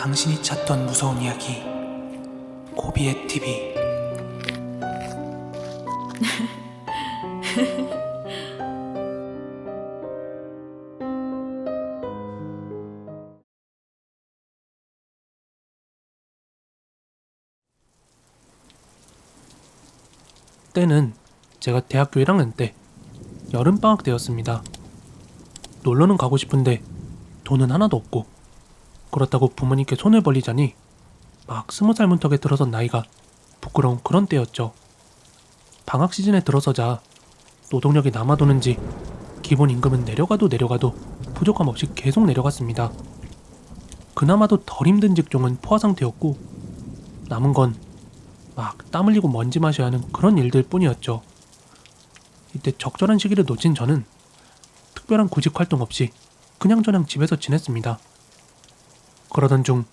당신이 찾던 무서운 이야기 고비의 TV 때는 제가 대학교 1학년 때 여름방학 때였습니다. 놀러는 가고 싶은데 돈은 하나도 없고 그렇다고 부모님께 손을 벌리자니 막 스무 살 문턱에 들어선 나이가 부끄러운 그런 때였죠. 방학 시즌에 들어서자 노동력이 남아도는지 기본 임금은 내려가도 내려가도 부족함 없이 계속 내려갔습니다. 그나마도 덜 힘든 직종은 포화 상태였고 남은 건 막 땀 흘리고 먼지 마셔야 하는 그런 일들 뿐이었죠. 이때 적절한 시기를 놓친 저는 특별한 구직 활동 없이 그냥저냥 집에서 지냈습니다. 그러던 중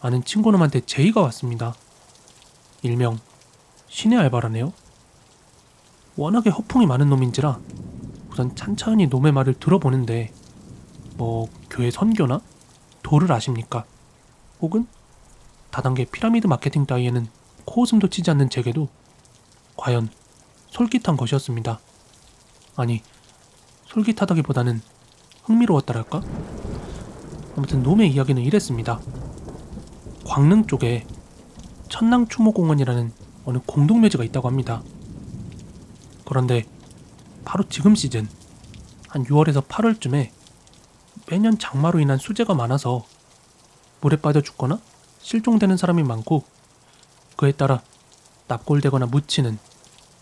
아는 친구놈한테 제의가 왔습니다. 일명 신의 알바라네요. 워낙에 허풍이 많은 놈인지라 우선 찬찬히 놈의 말을 들어보는데 뭐 교회 선교나 도를 아십니까? 혹은 다단계 피라미드 마케팅 따위에는 코웃음도 치지 않는 제게도 과연 솔깃한 것이었습니다. 아니 솔깃하다기보다는 흥미로웠다랄까? 아무튼 놈의 이야기는 이랬습니다. 광릉 쪽에 천낭추모공원이라는 어느 공동묘지가 있다고 합니다. 그런데 바로 지금 시즌 한 6월에서 8월쯤에 매년 장마로 인한 수재가 많아서 물에 빠져 죽거나 실종되는 사람이 많고 그에 따라 납골되거나 묻히는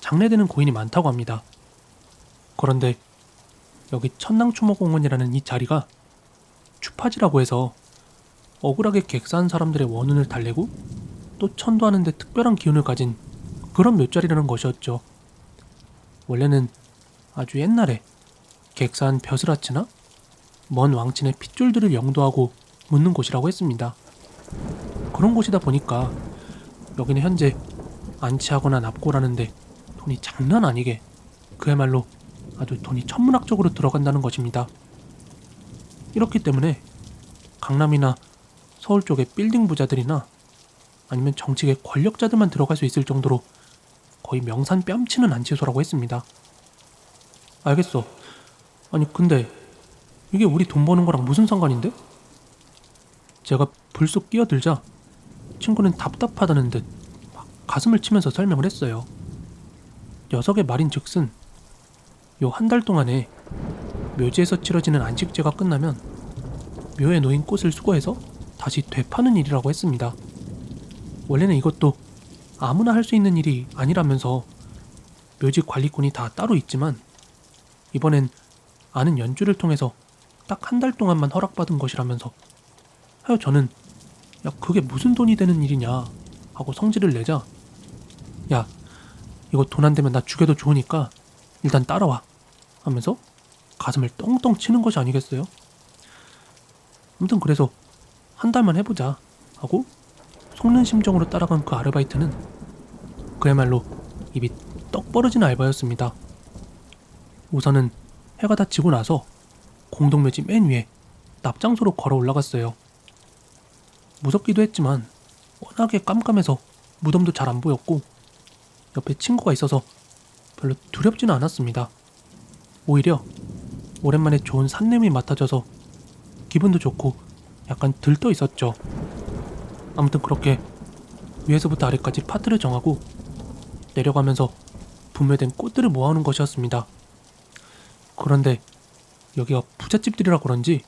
장례되는 고인이 많다고 합니다. 그런데 여기 천낭추모공원이라는 이 자리가 추파지라고 해서 억울하게 객사한 사람들의 원운을 달래고 또 천도하는데 특별한 기운을 가진 그런 묘자리라는 것이었죠. 원래는 아주 옛날에 객사한 벼슬아치나 먼 왕친의 핏줄들을 영도하고 묻는 곳이라고 했습니다. 그런 곳이다 보니까 여기는 현재 안치하거나 납골하는데 돈이 장난 아니게 그야말로 아주 돈이 천문학적으로 들어간다는 것입니다. 이렇기 때문에 강남이나 서울 쪽의 빌딩 부자들이나 아니면 정치계 권력자들만 들어갈 수 있을 정도로 거의 명산 뺨치는 안치소라고 했습니다. 알겠어. 아니 근데 이게 우리 돈 버는 거랑 무슨 상관인데? 제가 불쑥 끼어들자 친구는 답답하다는 듯 막 가슴을 치면서 설명을 했어요. 녀석의 말인 즉슨 요 한 달 동안에 묘지에서 치러지는 안식제가 끝나면 묘에 놓인 꽃을 수거해서 다시 되파는 일이라고 했습니다. 원래는 이것도 아무나 할 수 있는 일이 아니라면서 묘지 관리꾼이 다 따로 있지만 이번엔 아는 연주를 통해서 딱 한 달 동안만 허락받은 것이라면서 하여 저는 야 그게 무슨 돈이 되는 일이냐 하고 성질을 내자 야 이거 돈 안 되면 나 죽여도 좋으니까 일단 따라와 하면서 가슴을 떵떵 치는 것이 아니겠어요? 아무튼 그래서 한 달만 해보자 하고 속는 심정으로 따라간 그 아르바이트는 그야말로 입이 떡 벌어진 알바였습니다. 우선은 해가 다 지고 나서 공동묘지 맨 위에 납장소로 걸어 올라갔어요. 무섭기도 했지만 워낙에 깜깜해서 무덤도 잘 안 보였고 옆에 친구가 있어서 별로 두렵지는 않았습니다. 오히려 오랜만에 좋은 산냄이 맡아져서 기분도 좋고 약간 들떠 있었죠. 아무튼 그렇게 위에서부터 아래까지 파트를 정하고 내려가면서 분매된 꽃들을 모아오는 것이었습니다. 그런데 여기가 부잣집들이라 그런지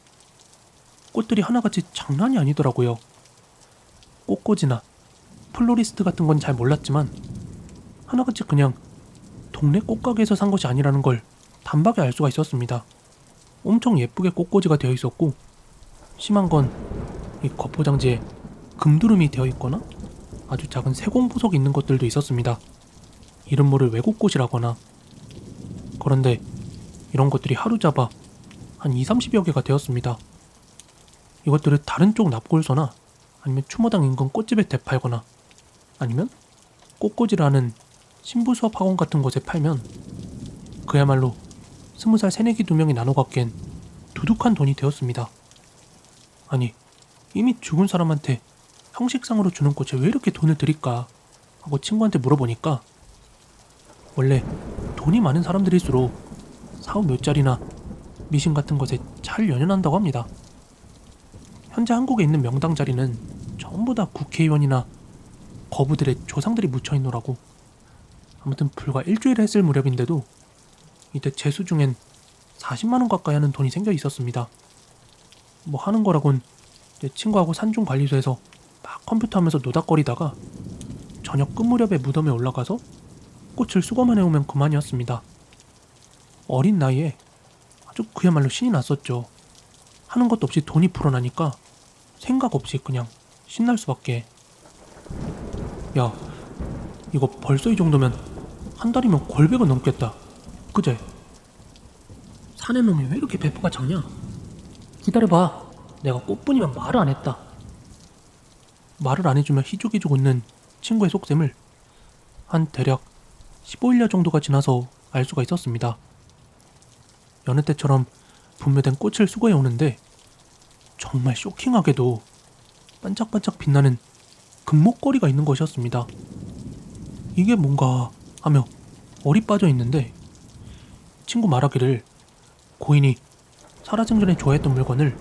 꽃들이 하나같이 장난이 아니더라고요. 꽃꽂이나 플로리스트 같은 건 잘 몰랐지만 하나같이 그냥 동네 꽃가게에서 산 것이 아니라는 걸 단박에 알 수가 있었습니다. 엄청 예쁘게 꽃꽂이가 되어 있었고 심한 건 이 겉포장지에 금두름이 되어 있거나 아주 작은 세공 보석이 있는 것들도 있었습니다. 이름 모를 외국 꽃이라거나 그런데 이런 것들이 하루 잡아 한 2, 30여 개가 되었습니다. 이것들을 다른 쪽 납골소나 아니면 추모당 인근 꽃집에 대팔거나 아니면 꽃꽂이라는 신부 수업 학원 같은 곳에 팔면 그야말로 스무 살 새내기 두 명이 나눠 갖기엔 두둑한 돈이 되었습니다. 아니 이미 죽은 사람한테 형식상으로 주는 꽃에 왜 이렇게 돈을 드릴까 하고 친구한테 물어보니까 원래 돈이 많은 사람들일수록 사후 몇 자리나 미신 같은 것에 잘 연연한다고 합니다. 현재 한국에 있는 명당 자리는 전부 다 국회의원이나 거부들의 조상들이 묻혀 있노라고. 아무튼 불과 일주일 했을 무렵인데도 이때 재수 중엔 40만 원 가까이 하는 돈이 생겨 있었습니다. 뭐 하는 거라곤 내 친구하고 산중 관리소에서 막 컴퓨터 하면서 노닥거리다가 저녁 끝 무렵에 무덤에 올라가서 꽃을 수거만 해오면 그만이었습니다. 어린 나이에 아주 그야말로 신이 났었죠. 하는 것도 없이 돈이 불어나니까 생각 없이 그냥 신날 수밖에. 야, 이거 벌써 이 정도면 한 달이면 골백은 넘겠다. 그제? 사내 놈이 왜 이렇게 배포가 작냐? 기다려봐. 내가 꽃뿐이면 말을 안 했다. 말을 안 해주며 희죽희죽 웃는 친구의 속셈을 한 대략 15일 정도가 지나서 알 수가 있었습니다. 여느 때처럼 분묘된 꽃을 수거해 오는데 정말 쇼킹하게도 반짝반짝 빛나는 금목걸이가 있는 것이었습니다. 이게 뭔가 하며 얼이 빠져 있는데 친구 말하기를 고인이 살아생전에 좋아했던 물건을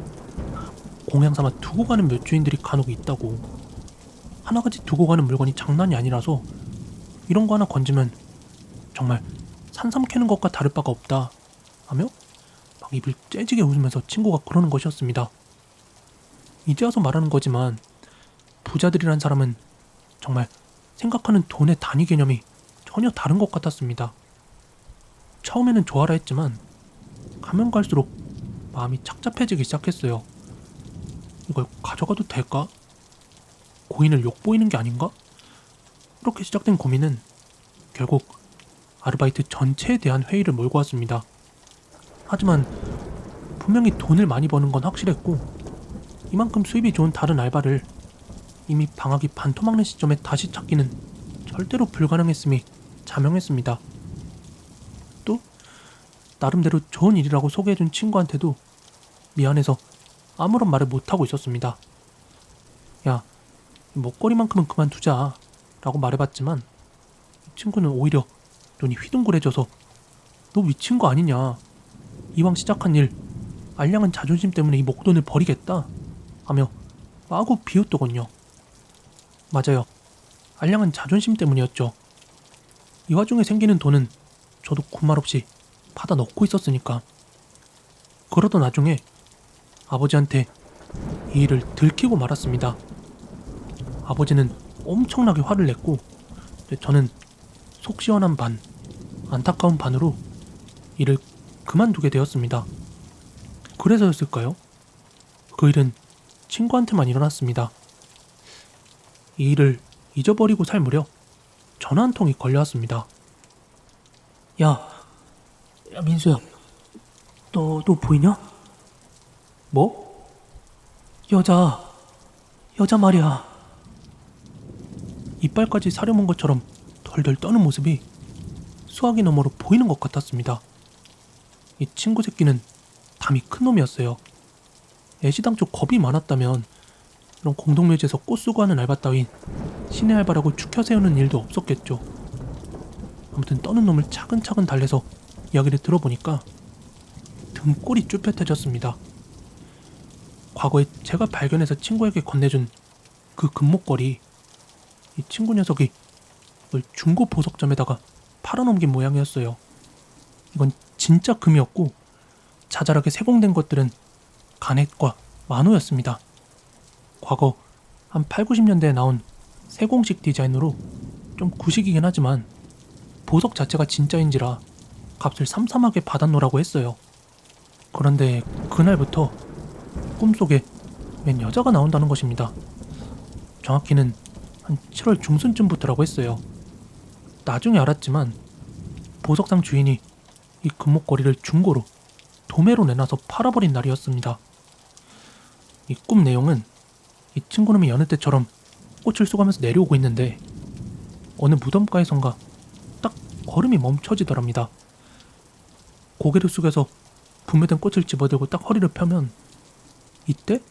공양 삼아 두고 가는 몇 주인들이 간혹 있다고 하나같이 두고 가는 물건이 장난이 아니라서 이런 거 하나 건지면 정말 산삼 캐는 것과 다를 바가 없다 하며 막 입을 째지게 웃으면서 친구가 그러는 것이었습니다. 이제 와서 말하는 거지만 부자들이란 사람은 정말 생각하는 돈의 단위 개념이 전혀 다른 것 같았습니다. 처음에는 좋아라 했지만 가면 갈수록 마음이 착잡해지기 시작했어요. 이걸 가져가도 될까? 고인을 욕보이는 게 아닌가? 이렇게 시작된 고민은 결국 아르바이트 전체에 대한 회의를 몰고 왔습니다. 하지만 분명히 돈을 많이 버는 건 확실했고 이만큼 수입이 좋은 다른 알바를 이미 방학이 반토막난 시점에 다시 찾기는 절대로 불가능했음이 자명했습니다. 또 나름대로 좋은 일이라고 소개해준 친구한테도 미안해서 아무런 말을 못하고 있었습니다. 야, 이 목걸이만큼은 그만두자 라고 말해봤지만 이 친구는 오히려 눈이 휘둥그레져서 너 미친 거 아니냐 이왕 시작한 일 알량한 자존심 때문에 이 목돈을 버리겠다 하며 마구 비웃더군요. 맞아요. 알량한 자존심 때문이었죠. 이 와중에 생기는 돈은 저도 군말 없이 받아 넣고 있었으니까. 그러던 나중에 아버지한테 이 일을 들키고 말았습니다. 아버지는 엄청나게 화를 냈고 저는 속 시원한 반, 안타까운 반으로 일을 그만두게 되었습니다. 그래서였을까요? 그 일은 친구한테만 일어났습니다. 이 일을 잊어버리고 살 무렵 전화 한 통이 걸려왔습니다. 야, 야 민수야, 너, 너 보이냐? 뭐? 여자, 여자 말이야. 이빨까지 사려문 것처럼 덜덜 떠는 모습이 수화기 너머로 보이는 것 같았습니다. 이 친구 새끼는 담이 큰 놈이었어요. 애시당초 겁이 많았다면 이런 공동묘지에서 꽃 수거하는 알바 따윈 신의 알바라고 축혀 세우는 일도 없었겠죠. 아무튼 떠는 놈을 차근차근 달래서 이야기를 들어보니까 등골이 쭈뼛해졌습니다. 과거에 제가 발견해서 친구에게 건네준 그 금목걸이 이 친구 녀석이 중고 보석점에다가 팔아넘긴 모양이었어요. 이건 진짜 금이었고 자잘하게 세공된 것들은 가넷과 만호였습니다. 과거 한 8, 90년대에 나온 세공식 디자인으로 좀 구식이긴 하지만 보석 자체가 진짜인지라 값을 삼삼하게 받았노라고 했어요. 그런데 그날부터 꿈속에 웬 여자가 나온다는 것입니다. 정확히는 한 7월 중순쯤부터라고 했어요. 나중에 알았지만 보석상 주인이 이 금목걸이를 중고로 도매로 내놔서 팔아버린 날이었습니다. 이 꿈 내용은 이 친구놈이 여느 때처럼 꽃을 쏘가면서 내려오고 있는데 어느 무덤가에선가 딱 걸음이 멈춰지더랍니다. 고개를 숙여서 분매된 꽃을 집어들고 딱 허리를 펴면 이때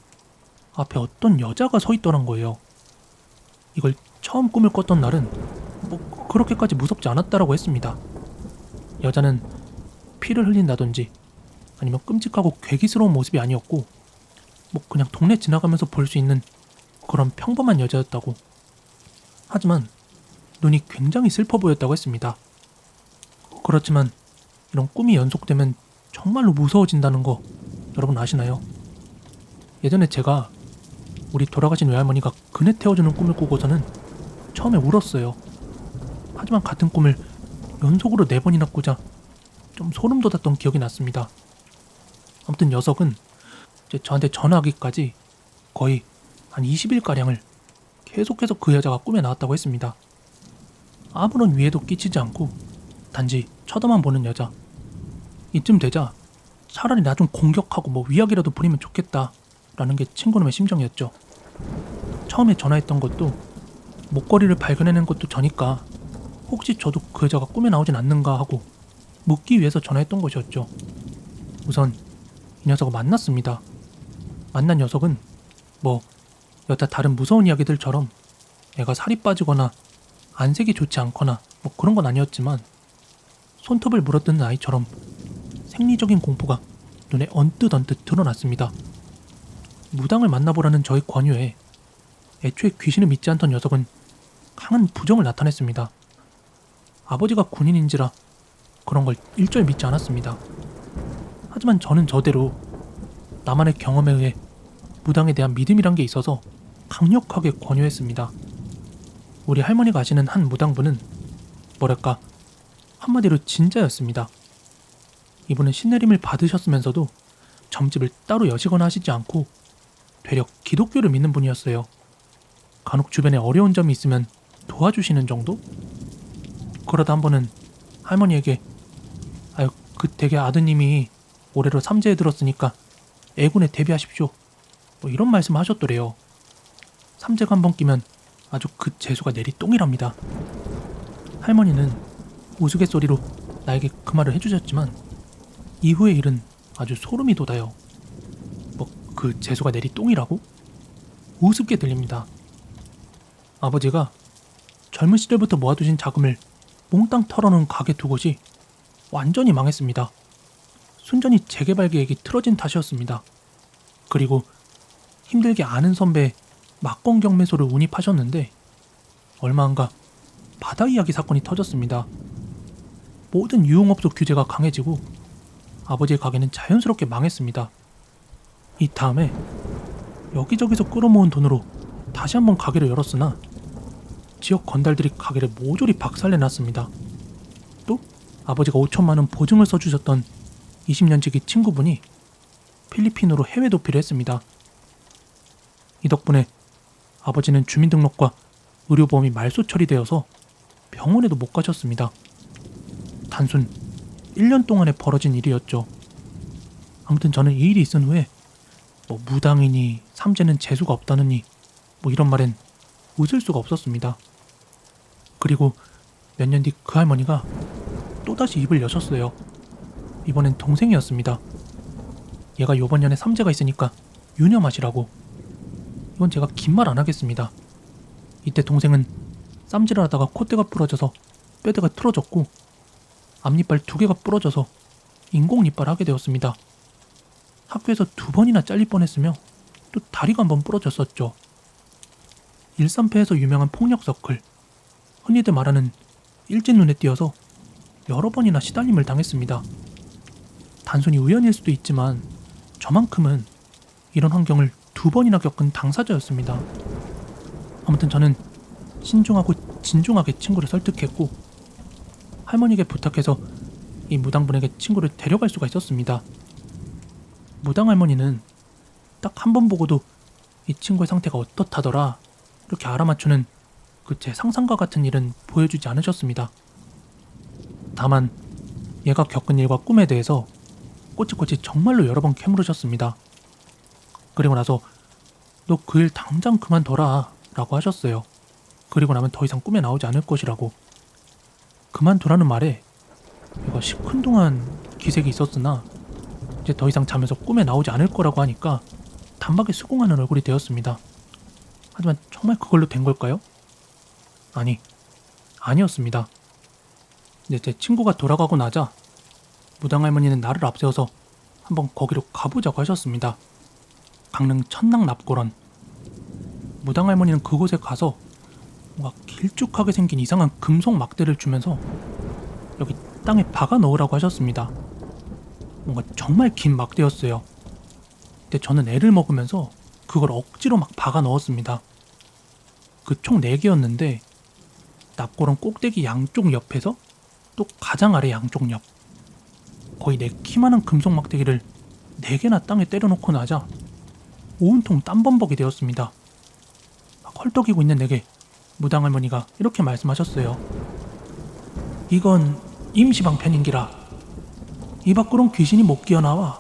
앞에 어떤 여자가 서 있더란 거예요. 이걸 처음 꿈을 꿨던 날은 뭐 그렇게까지 무섭지 않았다라고 했습니다. 여자는 피를 흘린다든지 아니면 끔찍하고 괴기스러운 모습이 아니었고 뭐 그냥 동네 지나가면서 볼 수 있는 그런 평범한 여자였다고. 하지만 눈이 굉장히 슬퍼 보였다고 했습니다. 그렇지만 이런 꿈이 연속되면 정말로 무서워진다는 거 여러분 아시나요? 예전에 제가 우리 돌아가신 외할머니가 그네 태워주는 꿈을 꾸고서는 처음에 울었어요. 하지만 같은 꿈을 연속으로 네 번이나 꾸자 좀 소름 돋았던 기억이 났습니다. 아무튼 녀석은 저한테 전화하기까지 거의 한 20일가량을 계속해서 그 여자가 꿈에 나왔다고 했습니다. 아무런 위해도 끼치지 않고 단지 쳐다만 보는 여자. 이쯤 되자 차라리 나 좀 공격하고 뭐 위약이라도 부리면 좋겠다 라는 게 친구놈의 심정이었죠. 처음에 전화했던 것도 목걸이를 발견해낸 것도 저니까 혹시 저도 그 여자가 꿈에 나오진 않는가 하고 묻기 위해서 전화했던 것이었죠. 우선 이 녀석을 만났습니다. 만난 녀석은 뭐 여타 다른 무서운 이야기들처럼 애가 살이 빠지거나 안색이 좋지 않거나 뭐 그런 건 아니었지만 손톱을 물어뜯는 아이처럼 생리적인 공포가 눈에 언뜻 언뜻 드러났습니다. 무당을 만나보라는 저의 권유에 애초에 귀신을 믿지 않던 녀석은 강한 부정을 나타냈습니다. 아버지가 군인인지라 그런 걸 일절 믿지 않았습니다. 하지만 저는 저대로 나만의 경험에 의해 무당에 대한 믿음이란 게 있어서 강력하게 권유했습니다. 우리 할머니가 아시는 한 무당분은 뭐랄까 한마디로 진짜였습니다. 이분은 신내림을 받으셨으면서도 점집을 따로 여시거나 하시지 않고 되려 기독교를 믿는 분이었어요. 간혹 주변에 어려운 점이 있으면 도와주시는 정도? 그러다 한 번은 할머니에게 아유 그 댁의 아드님이 올해로 삼재에 들었으니까 애군에 대비하십시오. 뭐 이런 말씀 하셨더래요. 삼재가 한 번 끼면 아주 그 재수가 내리 똥이랍니다. 할머니는 우스갯소리로 나에게 그 말을 해주셨지만 이후의 일은 아주 소름이 돋아요. 뭐 그 재수가 내리 똥이라고? 우습게 들립니다. 아버지가 젊은 시절부터 모아두신 자금을 몽땅 털어놓은 가게 두 곳이 완전히 망했습니다. 순전히 재개발 계획이 틀어진 탓이었습니다. 그리고 힘들게 아는 선배 막공 경매소를 운입하셨는데 얼마 안가 바다 이야기 사건이 터졌습니다. 모든 유흥업소 규제가 강해지고 아버지의 가게는 자연스럽게 망했습니다. 이 다음에 여기저기서 끌어모은 돈으로 다시 한번 가게를 열었으나 지역 건달들이 가게를 모조리 박살내놨습니다. 또 아버지가 5천만 원 보증을 써주셨던 20년 지기 친구분이 필리핀으로 해외 도피를 했습니다. 이 덕분에 아버지는 주민등록과 의료보험이 말소 처리되어서 병원에도 못 가셨습니다. 단순 1년 동안에 벌어진 일이었죠. 아무튼 저는 이 일이 있은 후에 뭐 무당이니 삼재는 재수가 없다느니 뭐 이런 말엔 웃을 수가 없었습니다. 그리고 몇 년 뒤 그 할머니가 또다시 입을 여셨어요. 이번엔 동생이었습니다. 얘가 요번 년에 삼재가 있으니까 유념하시라고. 이건 제가 긴 말 안 하겠습니다. 이때 동생은 쌈질을 하다가 콧대가 부러져서 뼈대가 틀어졌고 앞니빨 두 개가 부러져서 인공니빨 하게 되었습니다. 학교에서 두 번이나 잘릴 뻔했으며 또 다리가 한 번 부러졌었죠. 일산패에서 유명한 폭력 서클, 흔히들 말하는 일진 눈에 띄어서 여러 번이나 시달림을 당했습니다. 단순히 우연일 수도 있지만 저만큼은 이런 환경을 두 번이나 겪은 당사자였습니다. 아무튼 저는 신중하고 진중하게 친구를 설득했고 할머니에게 부탁해서 이 무당분에게 친구를 데려갈 수가 있었습니다. 무당 할머니는 딱 한 번 보고도 이 친구의 상태가 어떻다더라 이렇게 알아맞추는 그 제 상상과 같은 일은 보여주지 않으셨습니다. 다만 얘가 겪은 일과 꿈에 대해서 꼬치꼬치 정말로 여러 번 캐물으셨습니다. 그리고 나서 너 그 일 당장 그만둬라 라고 하셨어요. 그리고 나면 더 이상 꿈에 나오지 않을 것이라고. 그만두라는 말에 얘가 시큰둥한 기색이 있었으나 이제 더 이상 자면서 꿈에 나오지 않을 거라고 하니까 단박에 수긍하는 얼굴이 되었습니다. 하지만 정말 그걸로 된 걸까요? 아니, 아니었습니다. 이제 제 친구가 돌아가고 나자 무당 할머니는 나를 앞세워서 한번 거기로 가보자고 하셨습니다. 강릉 천낭 납고런. 무당 할머니는 그곳에 가서 뭔가 길쭉하게 생긴 이상한 금속 막대를 주면서 여기 땅에 박아 넣으라고 하셨습니다. 뭔가 정말 긴 막대였어요. 근데 저는 애를 먹으면서 그걸 억지로 막 박아 넣었습니다. 그 총 4개였는데 납골은 꼭대기 양쪽 옆에서 또 가장 아래 양쪽 옆 거의 내 키만한 금속 막대기를 4개나 땅에 때려놓고 나자 온통 땀범벅이 되었습니다. 막 헐떡이고 있는 내게 무당 할머니가 이렇게 말씀하셨어요. 이건 임시방편인기라 이 밖으론 귀신이 못 기어나와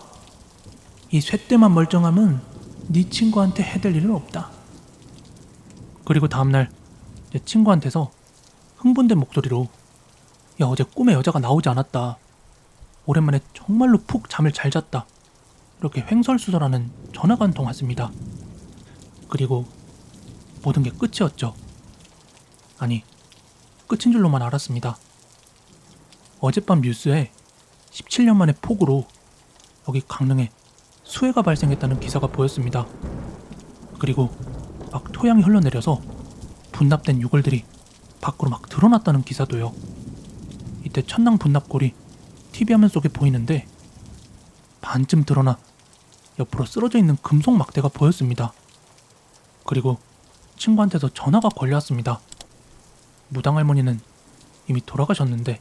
이 쇳대만 멀쩡하면 네 친구한테 해댈 일은 없다. 그리고 다음날 내 친구한테서 흥분된 목소리로 야 어제 꿈에 여자가 나오지 않았다. 오랜만에 정말로 푹 잠을 잘 잤다. 이렇게 횡설수설하는 전화가 한 통 왔습니다. 그리고 모든 게 끝이었죠. 아니, 끝인 줄로만 알았습니다. 어젯밤 뉴스에 17년 만에 폭우로 여기 강릉에 수해가 발생했다는 기사가 보였습니다. 그리고 막 토양이 흘러내려서 분납된 유골들이 밖으로 막 드러났다는 기사도요. 이때 천낭 분납골이 TV 화면 속에 보이는데 반쯤 드러나 옆으로 쓰러져 있는 금속 막대가 보였습니다. 그리고 친구한테서 전화가 걸려왔습니다. 무당 할머니는 이미 돌아가셨는데